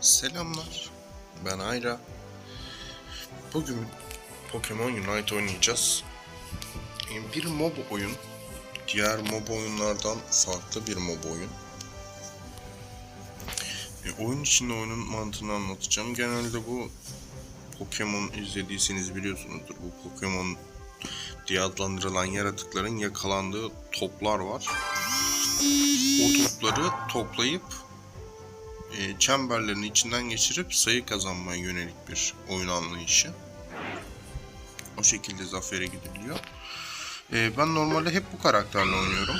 Selamlar. Ben Ayra. Bugün Pokemon Unite oynayacağız. Bir mob oyun. Diğer mob oyunlardan farklı bir mob oyun. E, oyun içinde oyunun mantığını anlatacağım. Genelde bu Pokemon izlediyseniz biliyorsunuzdur. Bu Pokemon diye adlandırılan yaratıkların yakalandığı toplar var. O topları toplayıp e, çemberlerin içinden geçirip sayı kazanmaya yönelik bir oyun anlayışı. O şekilde zafere gidiliyor. E, ben normalde hep bu karakterle oynuyorum.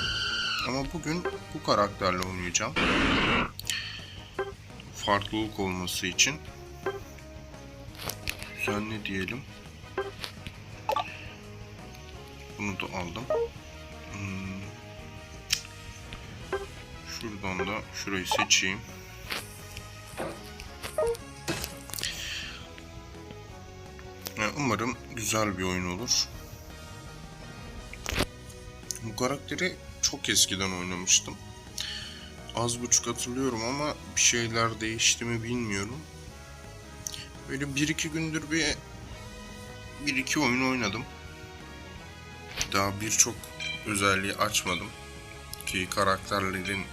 Ama bugün bu karakterle oynayacağım. Farklılık olması için. Düzenli diyelim. Bunu da aldım. Hmm. Şuradan da şurayı seçeyim. Umarım güzel bir oyun olur. Bu karakteri çok eskiden oynamıştım. Az buçuk hatırlıyorum ama bir şeyler değişti mi bilmiyorum. Böyle bir iki gündür bir bir iki oyun oynadım. Daha birçok özelliği açmadım. Ki karakterlerin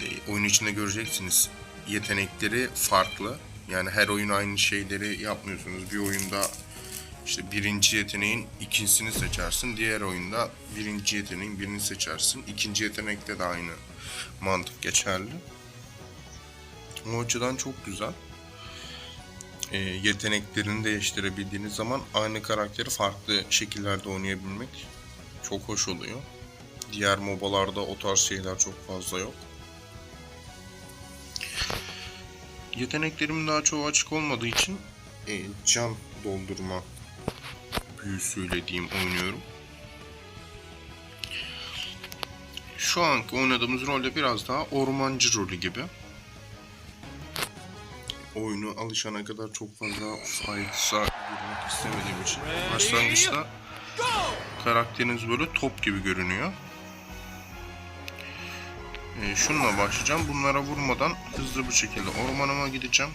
e, oyun içinde göreceksiniz yetenekleri farklı. Yani her oyun aynı şeyleri yapmıyorsunuz. Bir oyunda işte birinci yeteneğin ikincisini seçersin. Diğer oyunda birinci yeteneğin birini seçersin. İkinci yetenekte de aynı mantık geçerli. O açıdan çok güzel. E, yeteneklerini değiştirebildiğiniz zaman aynı karakteri farklı şekillerde oynayabilmek çok hoş oluyor. Diğer mobalarda o tarz şeyler çok fazla yok. Yeteneklerimin daha çoğu açık olmadığı için e, can doldurma büyüsüyle diyeyim oynuyorum. Şu anki oynadığımız rolde biraz daha ormancı rolü gibi. Oyunu alışana kadar çok fazla fightsa girmek istemediğim için başlangıçta karakteriniz böyle top gibi görünüyor. Ee, şununla başlayacağım. Bunlara vurmadan hızlı bir şekilde ormanıma gideceğim.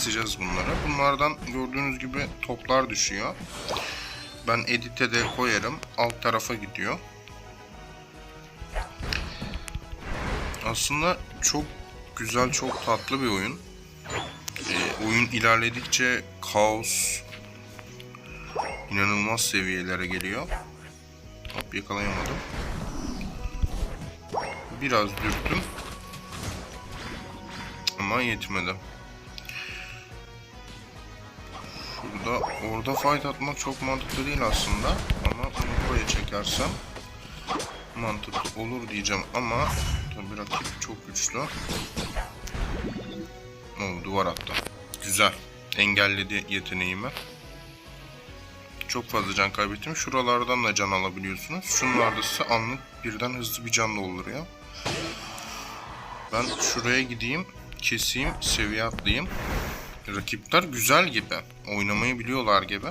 Keseceğiz bunları. Bunlardan gördüğünüz gibi toplar düşüyor. Ben edite de koyarım. Alt tarafa gidiyor. Aslında çok güzel, çok tatlı bir oyun. Ee, oyun ilerledikçe kaos inanılmaz seviyelere geliyor. Hop yakalayamadım. Biraz dürttüm. Ama yetmedi. Şurada, orada fight atmak çok mantıklı değil aslında. Ama bunu buraya çekersem mantıklı olur diyeceğim ama tabi rakip çok güçlü. Oo, duvar attı. Güzel. Engelledi yeteneğimi. Çok fazla can kaybettim. Şuralardan da can alabiliyorsunuz. Şunlarda ise anlık birden hızlı bir can dolduruyor. Ben şuraya gideyim. Keseyim. Seviye atlayayım. Rakipler güzel gibi. Oynamayı biliyorlar gibi.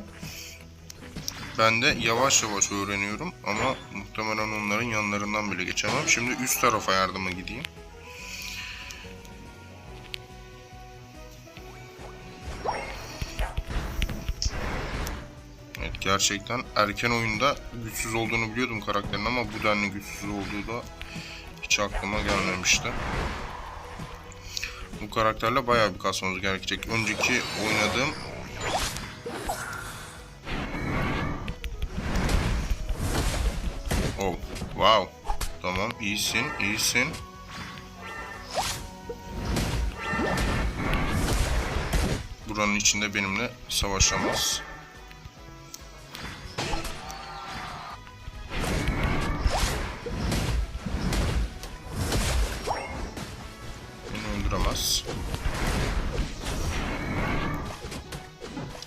Ben de yavaş yavaş öğreniyorum ama muhtemelen onların yanlarından bile geçemem. Şimdi üst tarafa yardıma gideyim. Evet gerçekten erken oyunda güçsüz olduğunu biliyordum karakterin ama bu denli güçsüz olduğu da hiç aklıma gelmemişti. Bu karakterle bayağı bir kasmamız gerekecek. Önceki oynadığım Oh, wow. Tamam, iyisin, iyisin. Buranın içinde benimle savaşamaz. Öldüremez.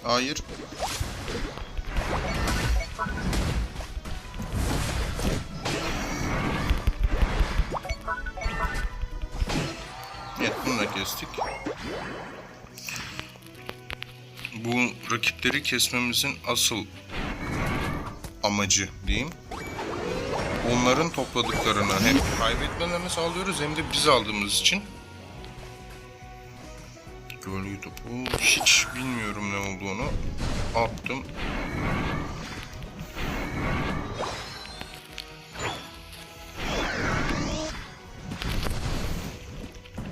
Hayır. Evet bunu da kestik. Bu rakipleri kesmemizin asıl amacı diyeyim. Onların topladıklarını hem kaybetmelerini sağlıyoruz hem de biz aldığımız için. Gölge topu hiç bilmiyorum ne olduğunu attım.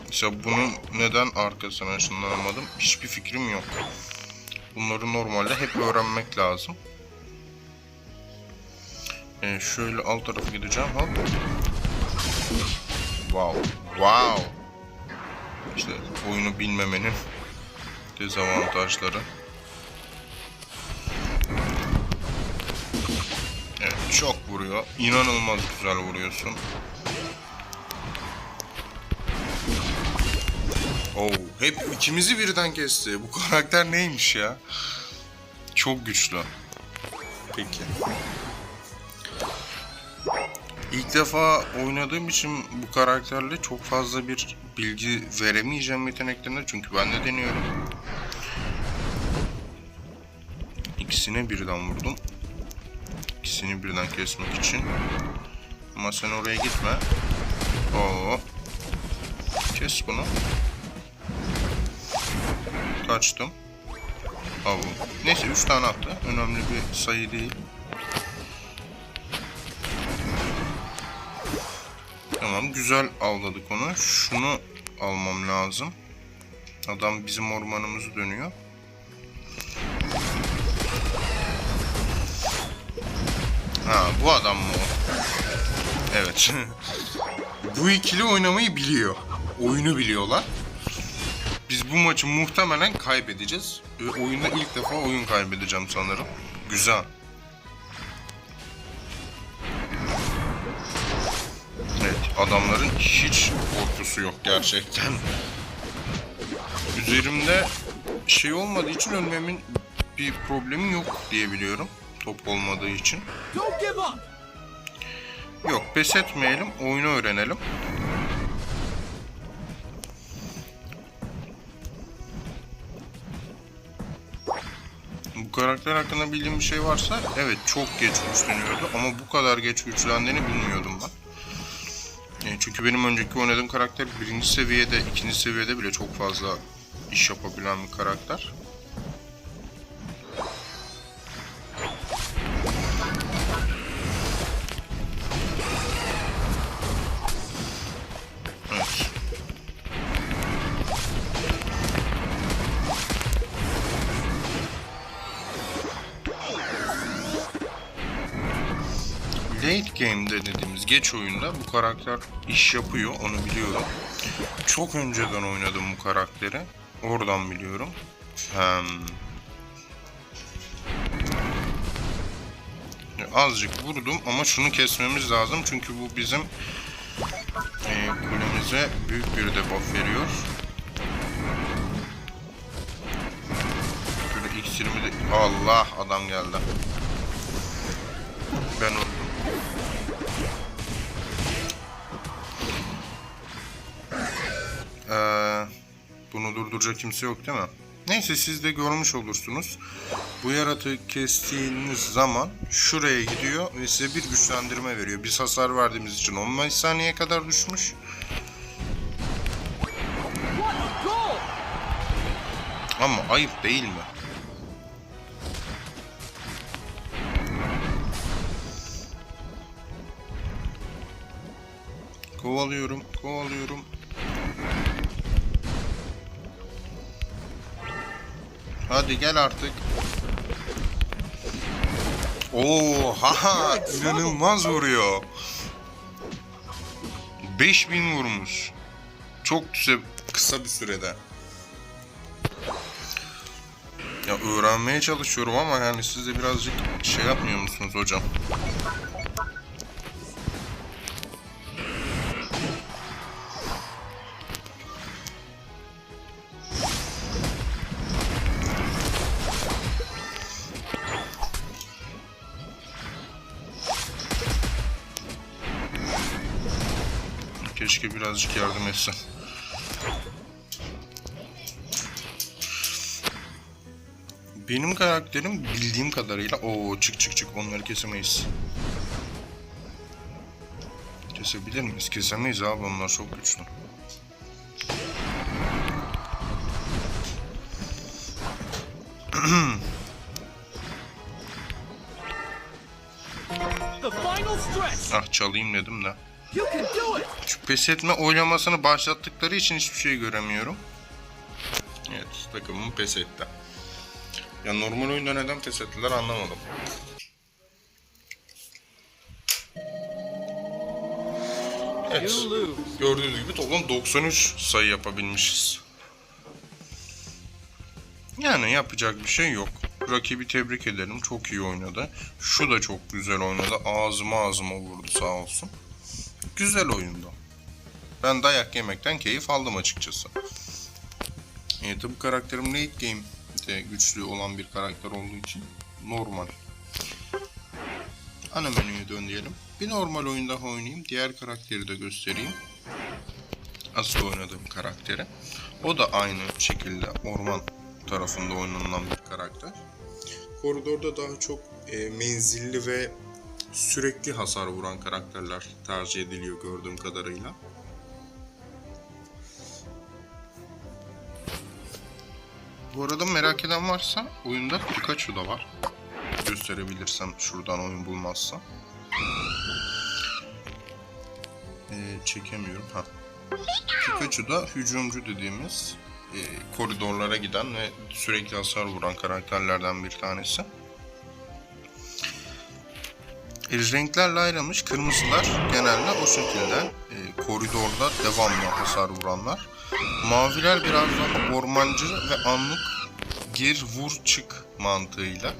Mesela bunun neden arkasına ışınlanamadım hiçbir fikrim yok. Bunları normalde hep öğrenmek lazım. Ee, şöyle alt tarafa gideceğim. Hop. Wow. Wow. İşte oyunu bilmemenin dezavantajları. Evet çok vuruyor. İnanılmaz güzel vuruyorsun. Oo, hep ikimizi birden kesti. Bu karakter neymiş ya? Çok güçlü. Peki. İlk defa oynadığım için bu karakterle çok fazla bir bilgi veremeyeceğim yeteneklerine çünkü ben de deniyorum. İkisine birden vurdum. İkisini birden kesmek için. Ama sen oraya gitme. Oo. Kes bunu. Kaçtım. Aa, bu. Neyse 3 tane attı. Önemli bir sayı değil. Tamam güzel avladık onu. Şunu almam lazım. Adam bizim ormanımızı dönüyor. Ha bu adam mı o? Evet. bu ikili oynamayı biliyor. Oyunu biliyorlar. Biz bu maçı muhtemelen kaybedeceğiz. Oyunda ilk defa oyun kaybedeceğim sanırım. Güzel. Adamların hiç korkusu yok gerçekten. Üzerimde şey olmadığı için ölmemin bir problemi yok diye biliyorum. Top olmadığı için. Yok pes etmeyelim, oyunu öğrenelim. Bu karakter hakkında bildiğim bir şey varsa evet çok geç güçleniyordu ama bu kadar geç güçlendiğini bilmiyordum çünkü benim önceki oynadığım karakter birinci seviyede, ikinci seviyede bile çok fazla iş yapabilen bir karakter. Late game'de dediğimiz geç oyunda bu karakter iş yapıyor onu biliyorum. Çok önceden oynadım bu karakteri. Oradan biliyorum. Hem... Azıcık vurdum ama şunu kesmemiz lazım çünkü bu bizim e, kulemize büyük bir debuff veriyor. Şöyle iksirimi de... Allah adam geldi. Ben öldüm. Ee, bunu durduracak kimse yok değil mi? Neyse siz de görmüş olursunuz. Bu yaratığı kestiğiniz zaman şuraya gidiyor ve size bir güçlendirme veriyor. Biz hasar verdiğimiz için 15 saniye kadar düşmüş. Ama ayıp değil mi? Kovalıyorum, kovalıyorum. Hadi gel artık. Oo, ha inanılmaz vuruyor. 5000 vurmuş. Çok kısa, kısa bir sürede. Ya öğrenmeye çalışıyorum ama yani siz de birazcık şey yapmıyor musunuz hocam? Birazcık yardım etsen. Benim karakterim bildiğim kadarıyla o çık çık çık onları kesemeyiz. Kesebilir miyiz? Kesemeyiz abi onlar çok güçlü. Ah çalayım dedim de. Şu pes etme oylamasını başlattıkları için hiçbir şey göremiyorum. Evet takımım pes etti. Ya normal oyunda neden pes ettiler anlamadım. Evet. Gördüğünüz gibi toplam 93 sayı yapabilmişiz. Yani yapacak bir şey yok. Rakibi tebrik ederim. Çok iyi oynadı. Şu da çok güzel oynadı. Ağzıma ağzıma vurdu sağ olsun. Güzel oyundu. Ben dayak yemekten keyif aldım açıkçası. Evet bu karakterim late game'de güçlü olan bir karakter olduğu için normal. Ana menüye dön diyelim. Bir normal oyun daha oynayayım. Diğer karakteri de göstereyim. Asıl oynadığım karakteri. O da aynı şekilde orman tarafında oynanılan bir karakter. Koridorda daha çok e, menzilli ve sürekli hasar vuran karakterler tercih ediliyor gördüğüm kadarıyla. Bu arada merak eden varsa oyunda Pikachu da var. Gösterebilirsem şuradan oyun bulmazsa. Ee, çekemiyorum. Ha. Pikachu da hücumcu dediğimiz e, koridorlara giden ve sürekli hasar vuran karakterlerden bir tanesi. E, renklerle ayrılmış. Kırmızılar genelde o şekilde e, koridorda devamlı hasar vuranlar. Maviler biraz daha ormancı ve anlık gir vur çık mantığıyla.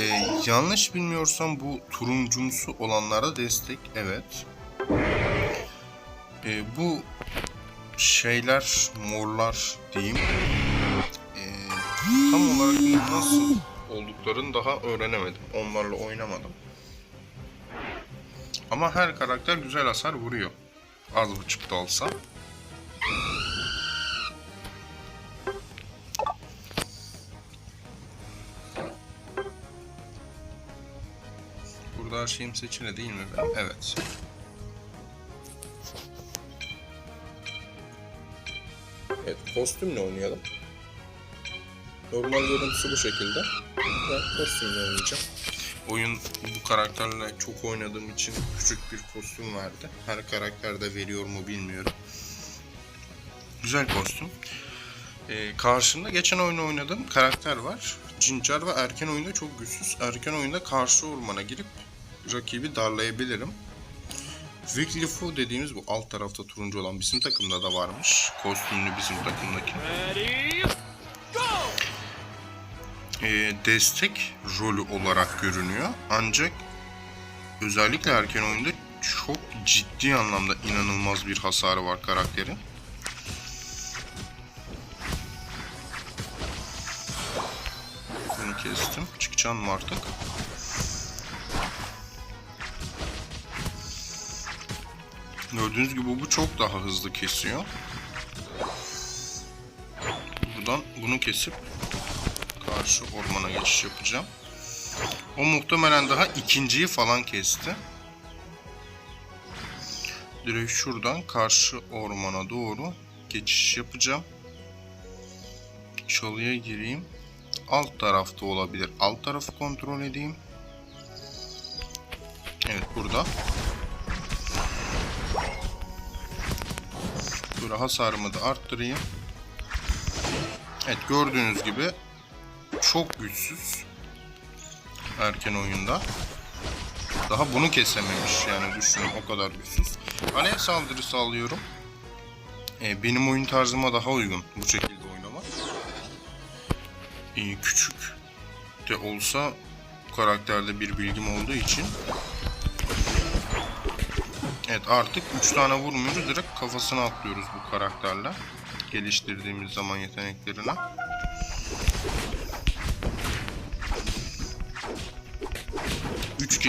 E, yanlış bilmiyorsam bu turuncumsu olanlara destek evet. E, bu şeyler morlar diyeyim. E, tam olarak nasıl olduklarını daha öğrenemedim. Onlarla oynamadım. Ama her karakter güzel hasar vuruyor. Az buçuk da olsa. Burada her şeyim seçili değil mi benim? Evet. Evet, kostümle oynayalım. Normal görüntüsü bu şekilde. Ben kostümle oynayacağım. Oyun bu karakterle çok oynadığım için küçük bir kostüm verdi. Her karakter de veriyor mu bilmiyorum. Güzel kostüm. Ee, karşımda geçen oyunu oynadığım karakter var. Cincar ve erken oyunda çok güçsüz. Erken oyunda karşı ormana girip rakibi darlayabilirim. Wigglyfoo dediğimiz bu alt tarafta turuncu olan bizim takımda da varmış. Kostümlü bizim takımdaki. E, destek rolü olarak görünüyor. Ancak özellikle erken oyunda çok ciddi anlamda inanılmaz bir hasarı var karakterin. Bunu kestim. Çıkacağım mı artık? Gördüğünüz gibi bu çok daha hızlı kesiyor. Buradan bunu kesip karşı ormana geçiş yapacağım. O muhtemelen daha ikinciyi falan kesti. Direkt şuradan karşı ormana doğru geçiş yapacağım. Çalıya gireyim. Alt tarafta olabilir. Alt tarafı kontrol edeyim. Evet burada. Böyle hasarımı da arttırayım. Evet gördüğünüz gibi çok güçsüz erken oyunda. Daha bunu kesememiş yani düşünün o kadar güçsüz. Alev saldırısı alıyorum. Ee, benim oyun tarzıma daha uygun bu şekilde oynamak. Ee, küçük de olsa karakterde bir bilgim olduğu için Evet artık 3 tane vurmuyoruz direkt kafasına atlıyoruz bu karakterle. Geliştirdiğimiz zaman yeteneklerine.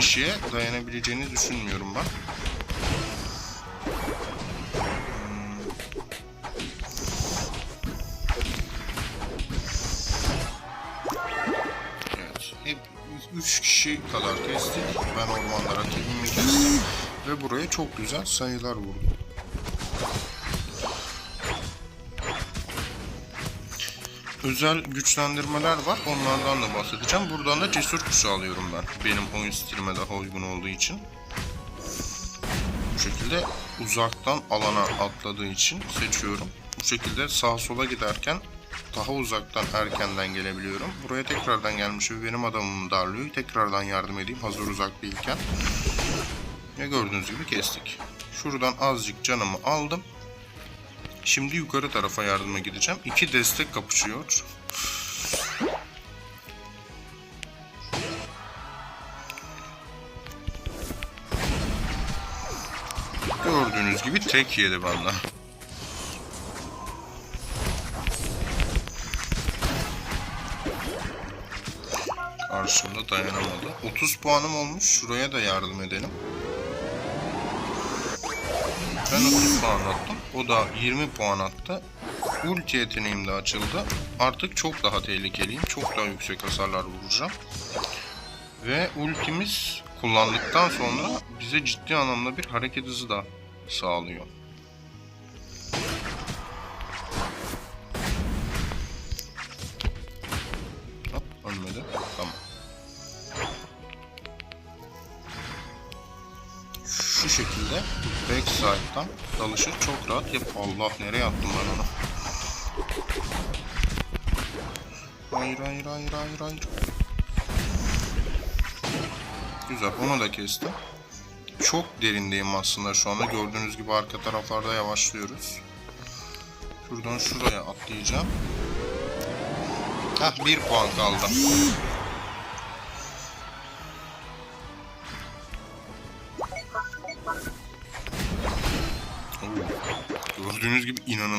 kişiye dayanabileceğini düşünmüyorum ben. Evet, hep 3 kişi kadar kestik. Ben ormanlara tekimi kestim. Ve buraya çok güzel sayılar vurdum. Özel güçlendirmeler var. Onlardan da bahsedeceğim. Buradan da cesur kuşu alıyorum ben. Benim oyun stilime daha uygun olduğu için. Bu şekilde uzaktan alana atladığı için seçiyorum. Bu şekilde sağa sola giderken daha uzaktan erkenden gelebiliyorum. Buraya tekrardan gelmiş ve benim adamımı darlıyor. Tekrardan yardım edeyim hazır uzak değilken. Ve gördüğünüz gibi kestik. Şuradan azıcık canımı aldım. Şimdi yukarı tarafa yardıma gideceğim. İki destek kapışıyor. Gördüğünüz gibi tek yedi benden. Karşımda dayanamadı. 30 puanım olmuş. Şuraya da yardım edelim. Ben 30 puan attım. O da 20 puan attı. Ulti yeteneğim de açıldı. Artık çok daha tehlikeliyim. Çok daha yüksek hasarlar vuracağım. Ve ultimiz kullandıktan sonra bize ciddi anlamda bir hareket hızı da sağlıyor. Backside'dan dalışı çok rahat yap. Allah nereye attım ben onu? Hayır hayır hayır hayır hayır. Güzel onu da kestim. Çok derindeyim aslında şu anda. Gördüğünüz gibi arka taraflarda yavaşlıyoruz. Şuradan şuraya atlayacağım. Heh bir puan kaldı.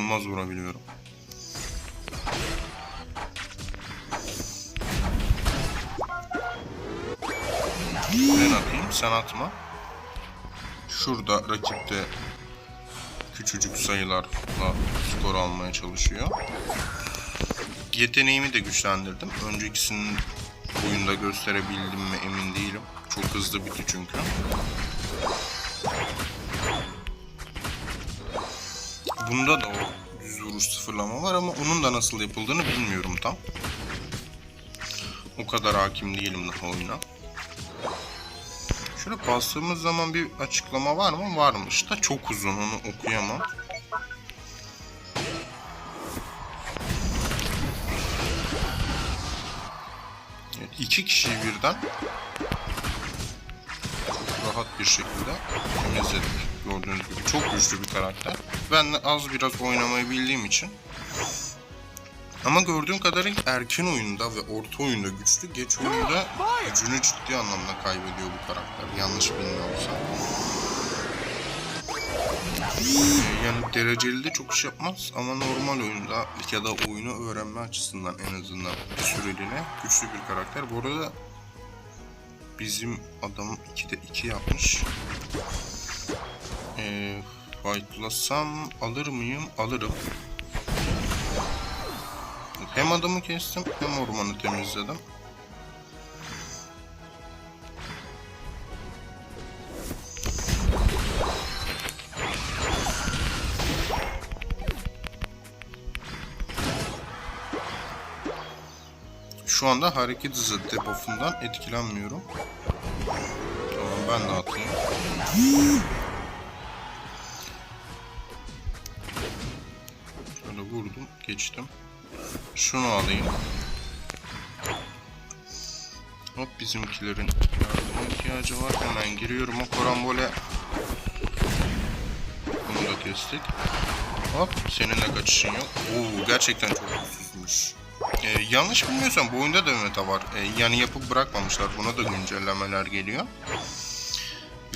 İnanılmaz vurabiliyorum. Ben atayım, sen atma. Şurada rakip de küçücük sayılarla skor almaya çalışıyor. Yeteneğimi de güçlendirdim. Öncekisinin oyunda gösterebildim mi emin değilim. Çok hızlı bitti çünkü. Bunda da o düz vuruş sıfırlama var ama onun da nasıl yapıldığını bilmiyorum tam. O kadar hakim değilim daha oyuna. Şöyle bastığımız zaman bir açıklama var mı? Varmış da çok uzun onu okuyamam. Evet, iki kişiyi birden rahat bir şekilde temizledik. Gördüğünüz gibi çok güçlü bir karakter. Ben az biraz oynamayı bildiğim için ama gördüğüm kadarıyla erken oyunda ve orta oyunda güçlü, geç oyunda gücünü ciddi anlamda kaybediyor bu karakter. Yanlış bilmiyorsam. Ee, Yani dereceli de çok iş yapmaz ama normal oyunda ya da oyunu öğrenme açısından en azından bir süreliğine güçlü bir karakter. Bu arada bizim adam 2'de 2 yapmış. Ee, fightlasam alır mıyım? Alırım. Hem adamı kestim hem ormanı temizledim. Şu anda hareket hızı debuff'undan etkilenmiyorum. Tamam ben de atayım. Geçtim. Şunu alayım. Hop bizimkilerin yardıma ihtiyacı var. Hemen giriyorum o korambole. Bunu da kestik. Hop senin de kaçışın yok. Oo gerçekten çok güçsüzmüş. Ee, yanlış bilmiyorsam bu oyunda da meta var. Ee, yani yapıp bırakmamışlar. Buna da güncellemeler geliyor.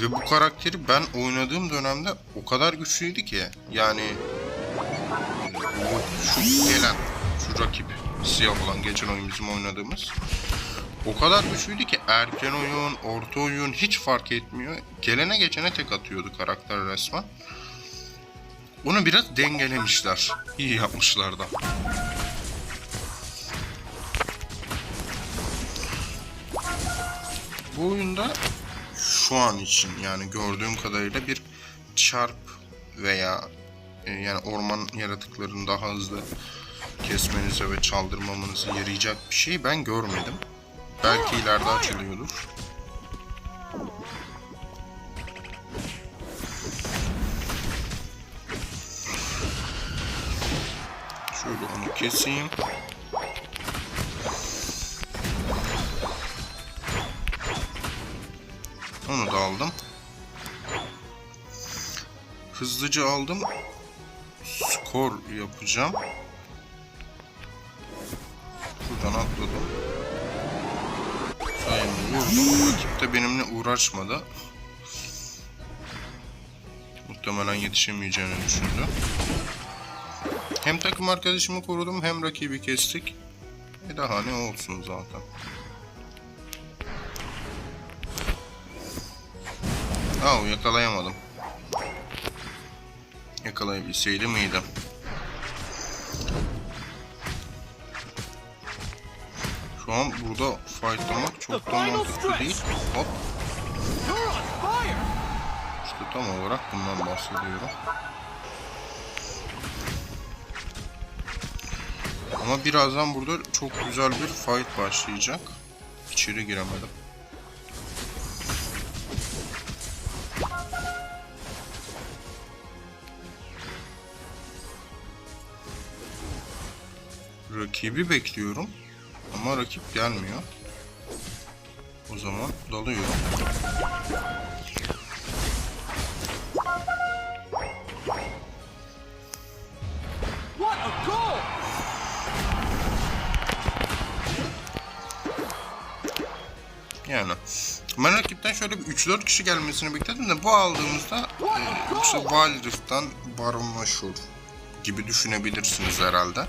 Ve bu karakteri ben oynadığım dönemde o kadar güçlüydü ki. Yani şu gelen şu rakip siyah olan geçen oyun bizim oynadığımız o kadar güçlüydü ki erken oyun, orta oyun hiç fark etmiyor. Gelene geçene tek atıyordu karakter resmen. Onu biraz dengelemişler. İyi yapmışlar da. bu oyunda şu an için yani gördüğüm kadarıyla bir çarp veya yani orman yaratıklarını daha hızlı kesmenize ve çaldırmamanıza yarayacak bir şey ben görmedim. Belki ileride açılıyordur. Şöyle onu keseyim. Onu da aldım. Hızlıca aldım. Skor yapacağım. Buradan atladım. Sayımı vurdum. Rakip de benimle uğraşmadı. Muhtemelen yetişemeyeceğini düşündü. Hem takım arkadaşımı korudum hem rakibi kestik. E daha ne olsun zaten. Aa yakalayamadım. Yakalayabilseydim iyiydi. Şu an burada fightlamak çok da mantıklı değil. Hop işte tam olarak bundan bahsediyorum. Ama birazdan burada çok güzel bir fight başlayacak. İçeri giremedim. Rakibi bekliyorum. Ama rakip gelmiyor. O zaman dalıyorum. Yani ben rakipten şöyle bir 3-4 kişi gelmesini bekledim de bu aldığımızda e, işte Wild Rift'ten Baron Nashor gibi düşünebilirsiniz herhalde.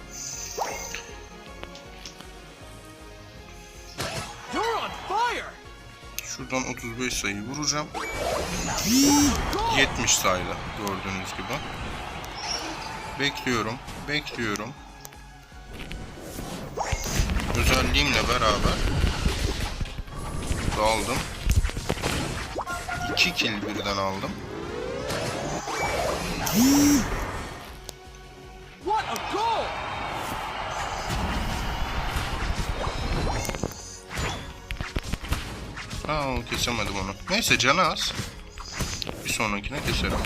Şuradan 35 sayı vuracağım. 70 sayıda gördüğünüz gibi. Bekliyorum, bekliyorum. Özelliğimle beraber daldım. 2 kill birden aldım. Aa kesemedim onu. Neyse canı az. Bir sonrakine keserim.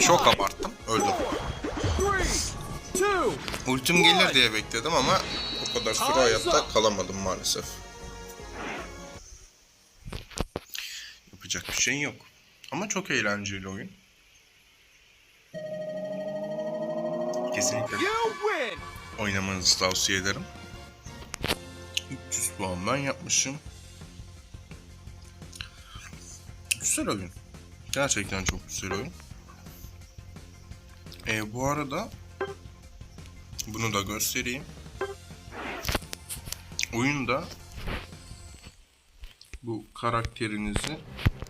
Çok abarttım. Öldüm. Ultim gelir diye bekledim ama kadar süre hayatta kalamadım maalesef. Yapacak bir şey yok. Ama çok eğlenceli oyun. Kesinlikle oynamanızı tavsiye ederim. 300 puan ben yapmışım. Güzel oyun. Gerçekten çok güzel oyun. Ee, bu arada bunu da göstereyim. Oyunda bu karakterinizi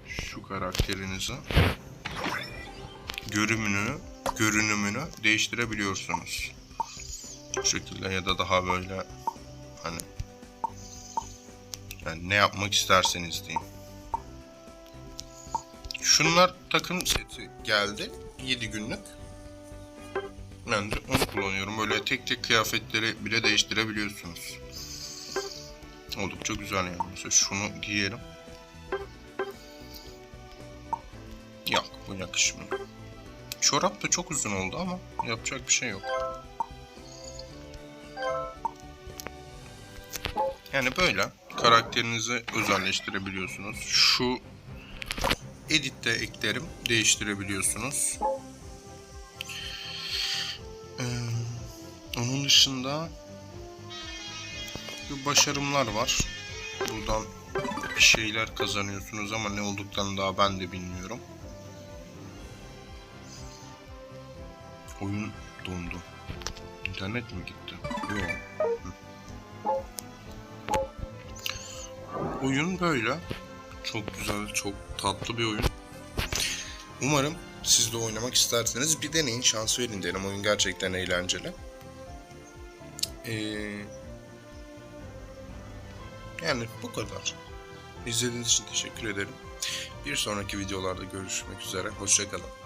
şu karakterinizi görünümünü görünümünü değiştirebiliyorsunuz. Bu şekilde ya da daha böyle hani yani ne yapmak isterseniz diyeyim. Şunlar takım seti geldi. 7 günlük. Ben de onu kullanıyorum. Böyle tek tek kıyafetleri bile değiştirebiliyorsunuz. Oldukça güzel yani. Mesela şunu giyerim. Yok bu yakışmıyor. Çorap da çok uzun oldu ama yapacak bir şey yok. Yani böyle karakterinizi özelleştirebiliyorsunuz. Şu editte eklerim değiştirebiliyorsunuz. Ee, onun dışında bir başarımlar var. Buradan bir şeyler kazanıyorsunuz ama ne olduklarını daha ben de bilmiyorum. Oyun dondu. İnternet mi gitti? Yok. Oyun böyle. Çok güzel, çok tatlı bir oyun. Umarım siz de oynamak isterseniz bir deneyin, şans verin derim. Oyun gerçekten eğlenceli. Ee, yani bu kadar. İzlediğiniz için teşekkür ederim. Bir sonraki videolarda görüşmek üzere. Hoşçakalın.